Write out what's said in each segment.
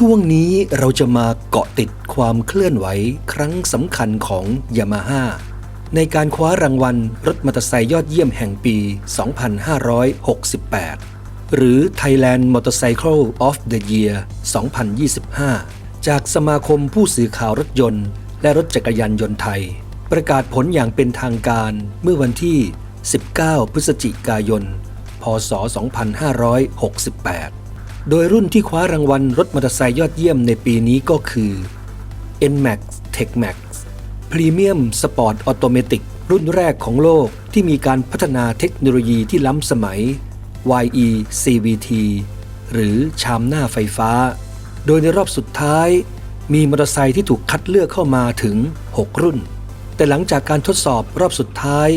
ช่วงนี้เราจะมาเกาะติดความเคลื่อนไหวครั้งสำคัญของยามาฮ่าในการคว้ารางวัลรถมอเตอร์ไซค์ยอดเยี่ยมแห่งปี 2568 หรือ Thailand Motorcycle of the Year 2025 จากสมาคมผู้สื่อข่าวรถยนต์ และรถจักรยานยนต์ไทย ประกาศผลอย่างเป็นทางการเมื่อวันที่ 19 พฤศจิกายน พศ 2568 โดยรุ่นที่คว้ารางวัลรถมอเตอร์ไซค์ยอดเยี่ยมในปีนี้ก็คือ NMAX TechMax Premium Sport Automatic รุ่นแรกของโลกที่มีการพัฒนาเทคโนโลยีที่ล้ำสมัย YE CVT หรือชามหน้าไฟฟ้า โดยในรอบสุดท้าย มีมอเตอร์ไซค์ที่ถูกคัดเลือกเข้ามาถึง 6 รุ่น แต่หลังจากการทดสอบรอบสุดท้าย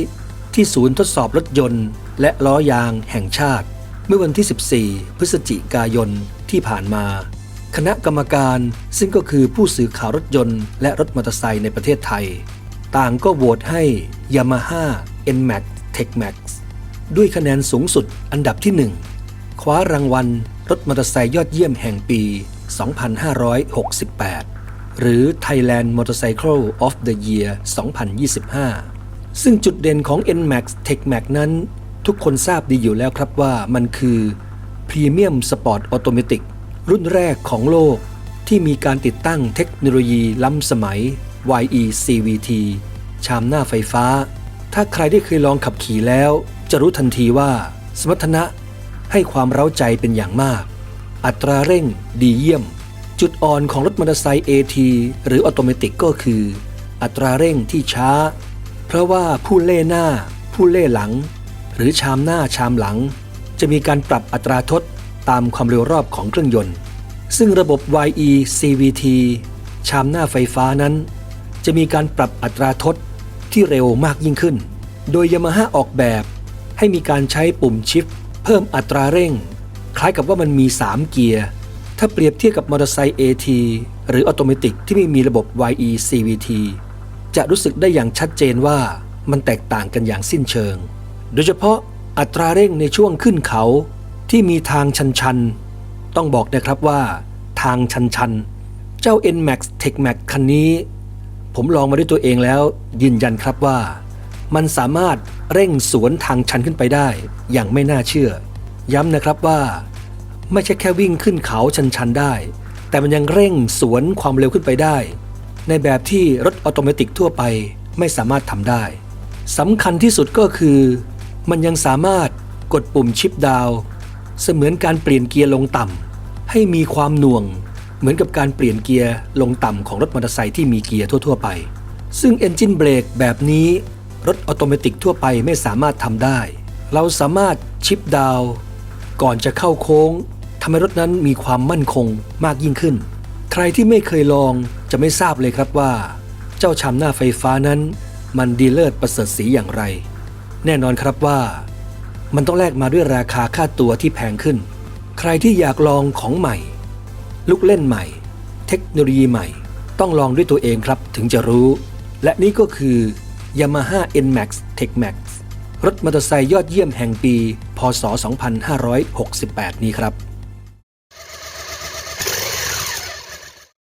ที่ศูนย์ทดสอบรถยนต์ และล้อยางแห่งชาติ เมื่อวันที่ 14 พฤศจิกายนที่ผ่านมา คณะกรรมการซึ่งก็คือผู้สื่อข่าวรถยนต์และรถมอเตอร์ไซค์ในประเทศไทย ต่างก็โหวตให้ Yamaha NMAX TechMax ด้วยคะแนนสูงสุดอันดับที่ 1 คว้ารางวัลรถมอเตอร์ไซค์ยอดเยี่ยมแห่งปี 2568 หรือ Thailand Motorcycle of the Year 2025 ซึ่งจุดเด่นของ NMAX TechMax นั้น ทุกคนทราบดีอยู่แล้วครับว่ามันคือ Premium Sport Automatic รุ่นแรกของโลกที่มีการติดตั้งเทคโนโลยีล้ำสมัย YE CVT ชามหน้าไฟฟ้า ถ้าใครได้เคยลองขับขี่แล้ว จะรู้ทันทีว่า สมรรถนะให้ความเร้าใจเป็นอย่างมาก อัตราเร่งดีเยี่ยม จุดอ่อนของรถมอเตอร์ไซค์ AT หรือออโตเมติกก็คือ อัตราเร่งที่ช้า เพราะว่าผู้เล่หน้า ผู้เล่หลัง หรือชามหน้าชามหลัง จะมีการปรับอัตราทดตามความเร็วรอบของเครื่องยนต์ ซึ่งระบบ YE CVT ชามหน้าไฟฟ้านั้น จะมีการปรับอัตราทดที่เร็วมากยิ่งขึ้น โดยยามาฮ่าออกแบบ ให้มีการใช้ปุ่มชิฟเพิ่มอัตราเร่ง คล้ายกับว่ามันมี 3 เกียร์ ถ้าเปรียบเทียบกับมอเตอร์ไซค์ AT หรือออโตเมติกที่ไม่มีระบบ YE CVT จะรู้สึกได้อย่างชัดเจนว่ามันแตกต่างกันอย่างสิ้นเชิง โดยเฉพาะอัตราเร่งในช่วงขึ้นเขาที่มีทางชันๆต้องบอกนะครับว่า ทางชันๆเจ้า NMAX TechMax คันนี้ ผมลองมาด้วยตัวเองแล้ว ยืนยันครับว่า มันสามารถเร่งสวนทางชันขึ้นไปได้ อย่างไม่น่าเชื่อ ย้ำนะครับว่า ไม่ใช่แค่วิ่งขึ้นเขาชันๆได้ แต่มันยังเร่งสวนความเร็วขึ้นไปได้ ในแบบที่รถออโตเมติกทั่วไปไม่สามารถทำได้สำคัญที่สุดก็คือ มันยังสามารถกดปุ่มชิปดาว เสมือนการเปลี่ยนเกียร์ลงต่ำให้มีความหน่วง เหมือนกับการเปลี่ยนเกียร์ลงต่ำของรถมอเตอร์ไซค์ที่มีเกียร์ทั่ว ๆ ไป ซึ่ง Engine Brake แบบนี้ รถออโตเมติกทั่วไปไม่สามารถทำได้ เราสามารถชิปดาว ก่อนจะเข้าโค้งทำให้รถนั้นมีความมั่นคงมากยิ่งขึ้น ใครที่ไม่เคยลองจะไม่ทราบเลยครับว่า เจ้าชามหน้าไฟฟ้านั้น มันดีเลิศประเสริฐสีอย่างไร แน่นอนครับว่า มันต้องแลกมาด้วยราคาค่าตัวที่แพงขึ้น ใครที่อยากลองของใหม่ ลูกเล่นใหม่ เทคโนโลยีใหม่ ต้องลองด้วยตัวเองครับถึงจะรู้ และนี่ก็คือ Yamaha NMAX TechMax รถมอเตอร์ไซค์ยอดเยี่ยมแห่งปี พศ 2568 นี้ครับ